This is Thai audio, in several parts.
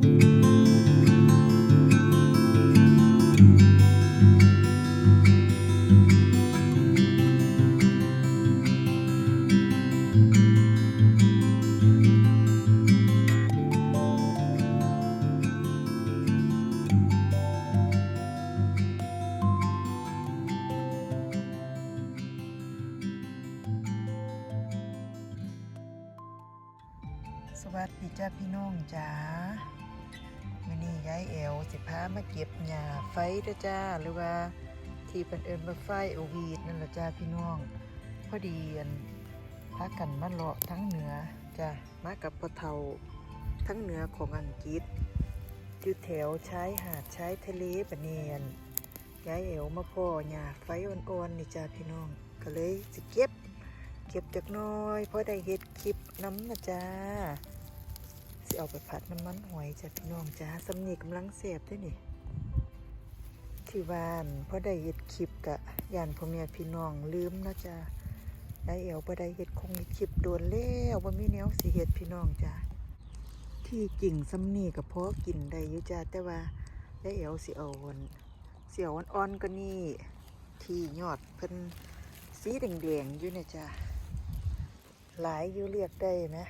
สวัสดีจ้าพี่น้องจ๋า สิพามาเก็บหญ้าไฟเด้จ้า หรือว่าที่เป็นเอิญมาไฟโอวีดนั่นแหละจ้าพี่น้อง พอดีอันพากันมาเลาะทั้งเหนือจ้ามากับปะเทาทั้งเหนือของอังกฤษอยู่แถวชายหาดชายทะเลปะเนียนย้ายแอวมาพ่อหญ้าไฟอ่อนๆนี่จ้าพี่น้อง ก็เลยสิเก็บ เก็บจากน้อยเพราะได้เฮ็ดคลิปน้ำนะจ้า เอาไปผัดน้ำมันหอยจ้ะพี่น้องจ้าสำนีกำลังเสียบด้วยนี่ที่บ้านเพราะได้เฮ็ดคลิปกะยานพ่อแม่พี่น้องลืมนะจ้าได้เอวบ่ได้เฮ็ดคงเฮ็ดคลิปโดนแล้วบ่มีแนวสิเฮ็ดพี่น้องจ้าที่จริงสำนีกับพอกินได้อยู่จ้าแต่ว่าได้เอวสิเอาวันเสียวอ่อนๆก็นี่ ที่ยอดเพิ่นสีแดงๆอยู่เนี่ยจ้าหลายอยู่เรียกได้ไหม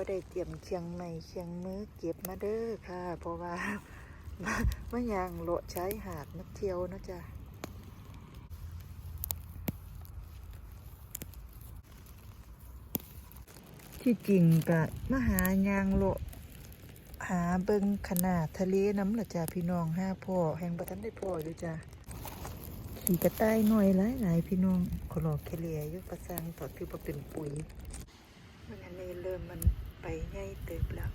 บ่ได้เตรียมเคียงใหม่เคียงมือเก็บมาเด้อค่ะ เพราะว่ามามาอย่างโลใช้หาดมาเที่ยวนะจ้ะที่จริงก็มาหายางโลหาเบิงขนาดทะเลน้ำละจ้ะพี่น้องห้าพ่อแห่งประทันได้พ่ออยู่จ้ะขี่กระต่ายหน่อยหลายหลายพี่น้องขอรอเคลียยู่ประสังต่อคือบ่เป็นปุ๋ยมันอันนี้เริ่มมัน ไปง่ายเติบแล้ว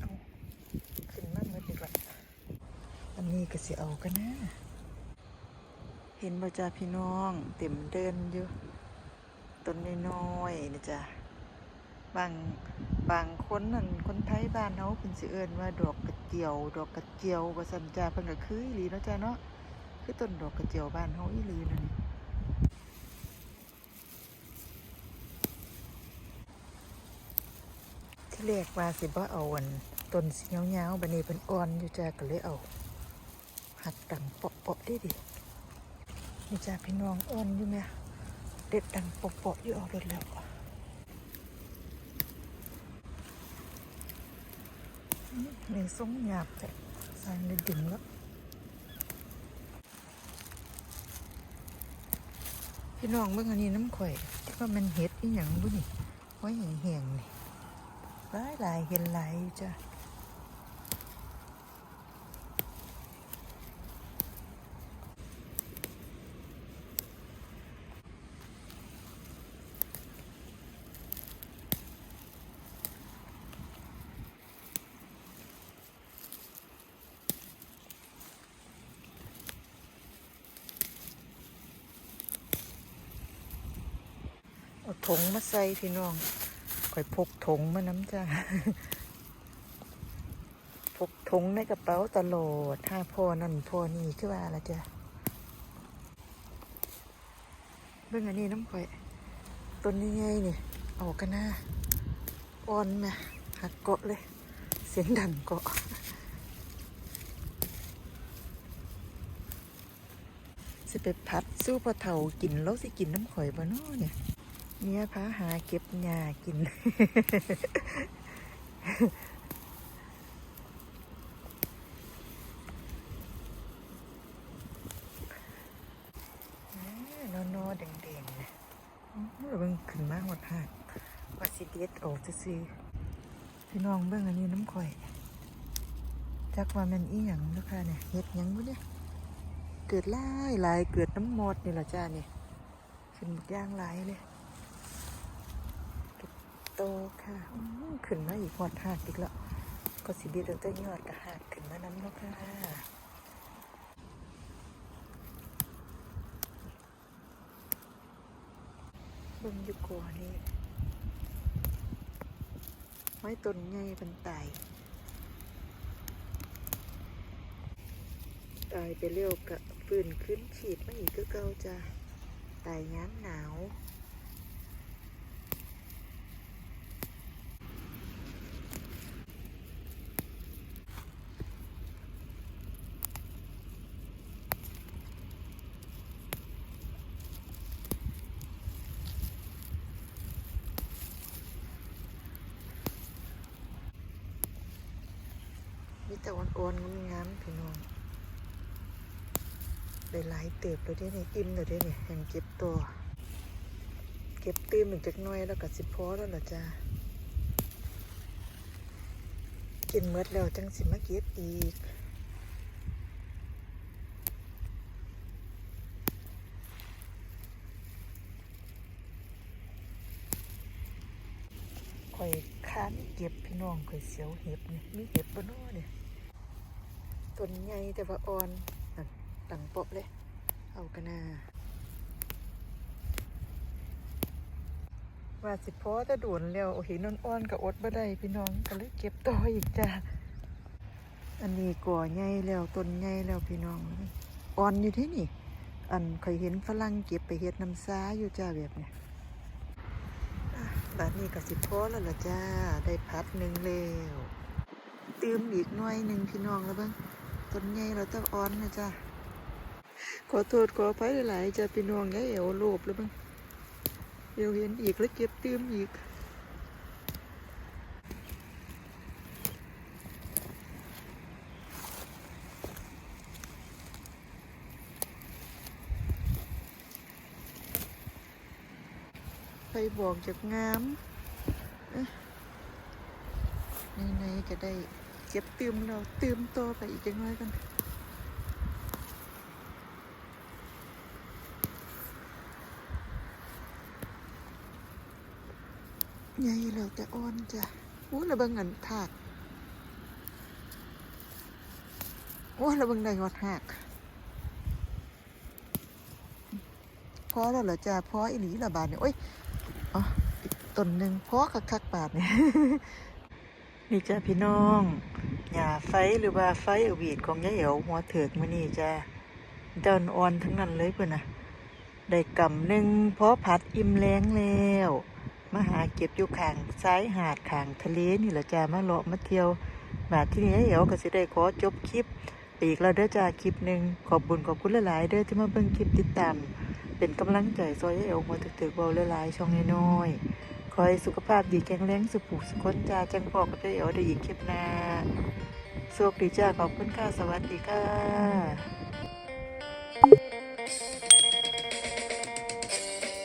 เอาขึ้นมาเมื่อดีกว่าอันนี้ก็สิเอากันนะ เห็นบ่จ้าพี่น้องเต็มเดินอยู่ต้นน้อยๆนะจ้ะบางบางคนนั่นคนไทยบ้านเฮาเพิ่นสิเอิ้นว่าดอกกระเจียว ดอกกระเจียวว่าซั่นจ้าเพิ่นก็คืออีหลีเนาะจ้าเนาะ คือต้นดอกกระเจียวบ้านเฮาอีหลีนั่นที่แรกว่าสิบ่เอาอันต้นสียาวๆบัดนี้เพิ่นอ่อนอยู่จ้าก็เลยเอาหักดังเปาะๆได้ดินี่จ้าพี่น้องอ่อนอยู่แม่เด็ดดังเปาะๆอยู่เอารถแล้วในทรงหยาบแต่สายเลยดึงแล้ว พี่น้องเมื่ออันนี้น้ำข่อยที่ว่ามันเห็ดอีหยังบุนี่ไว้แห้งๆนี่หลายหลายๆเห็นหลายจ้ะ ถุงมาใส่พี่น้องข่อยพกถุงมาน้ำจ้าพกถุงในกระเป๋าตลอดถ้าพ่อนั่นพ่อนี่คือว่าละจ้ะเบิ่งอันนี้น้ำข่อยต้นนี้ไงนี่เอากันหนะอ่อนแม่หักเกาะเลย เสียงดังเกาะสิไปพัดสู้ปลาเถากินแล้วสิกินน้ำข่อยบ่นาะเนี่ย เมียพาหาเก็บหญ้ากิน นอนอๆแดงๆเลยเราเบิ่งขึ้นมาหดหักว่าสิเด็ดออกซื่อพี่น้องเบิ่งอันนี้น้ำข่อยจักว่าแมันอีหยังนาะค่ะเนี่ยเฮ็ดหยังบ่เนี่ยเกิดลายลายเกิดน้ำมอดนี่แหละจ้านี่ขึ้นหมดย่างลายเลย โตค่ะอื้อขึ้นมาอีกหอดหากอีกแล้วก็สิเดียวแต่ยอดกระหากขึ้นมาน้ำแล้วค่ะเบิ่งอยู่กัวนี่ไม้ต้นใหญ่เป็นตายตายไปเร็วกะฟื้นขึ้นฉีดมาอีกก็เก่าจ้ะตายย้ำหนาว แต่อ่อนๆงามๆพี่น้องได้หลายเติบเลยด้เนี่ยอิ่มเลยด้เนี่ยยังเก็บตัว เก็บตื้มอีกจักหน้อยแล้วก็สิพอแล้วล่ะจ้ากินเมดแล้วจังสิมาเก็บอีกข่อยค้านเก็บพี่น้องข่อยเสียวเห็บเนี่ยมีเห็บบ่เน้อเนี่ย ต้นใหญ่แต่ว่าอ่อนนั่นตังปาะเลย เอากันนาว่าสิพอจะด่วนแล้ว โอ้เห็นอ่อนๆกับอดบ่ได้พี่น้องก็เลยเก็บต่ออีกจ้าอันนี้ก่อใหญ่แล้วต้นใหญ่แล้วพี่น้องอ่อนอยู่ที่นี่ อันเคยเห็นฝรั่งเก็บไปเฮ็ดน้ำซ้าอยู่จ้าแบบเนี้ยอะบาดนี้ก็สิพอแล้วล่ะจ้า ได้พัดหนึ่งแล้ว ตืมอีกหน่อยหนึ่งพี่น้องแล้วเบ้าง ต้นใหญ่เราต้องอ่อนนะจ้าขอโทษขออภัยหลายๆจ้าพี่น้องอย่เอวโลบแล้วเบ้งเดี๋ยวเห็นอีกแล้วเก็บตืมอีกไปบอกจากงามเอ๊ะในๆก็ได้ เก็บตืมเราตืมโตอไปอีกจังน้อยกันใหญ่แล้วแต่อ่อนจ้ะอู้ระเบิงเงินถากโอ้ระเบิงได้หอดหักพอแล้วเหรอจ้ะพออีหลีละบาทเนี่ยโอ้ยอ๋ออีกต้นหนึ่งเพราะคักคักบาทเนี่ย นี่จ้าพี่น้องหญ้าไฟหรือว่าไฟอวีดของยายเอ๋วหัวเถิกมานี่จ้าดินอ่อนทั้งนั้นเลยเพื่อนนะได้กำหนึ่งเพราะผัดอิ่มแรงแล้วมาหาเก็บอยู่ข้างซ้ายหาดข้างทะเลนี่แหละจ้ามาเลาะมาเที่ยวบาที่นี่ยายเอ๋วก็สิได้ขอจบคลิปปอีกแล้วเด้อจ้าคลิปหนึ่งขอบบุญขอบคุณหลายๆเด้อที่มาเบิ่งคลิปติดตามเป็นกำลังใจซอยให้เอวมาถึกๆเบาหลายๆช่องน้อย อให้สุขภาพดีแข็งแรงสุขุสุขนจ้าจังพอกับเจ้าเอ๋ได้อีกคลิปหน้าโชคดีจ้าขอบคุณค่ะสวัสดีค่ะ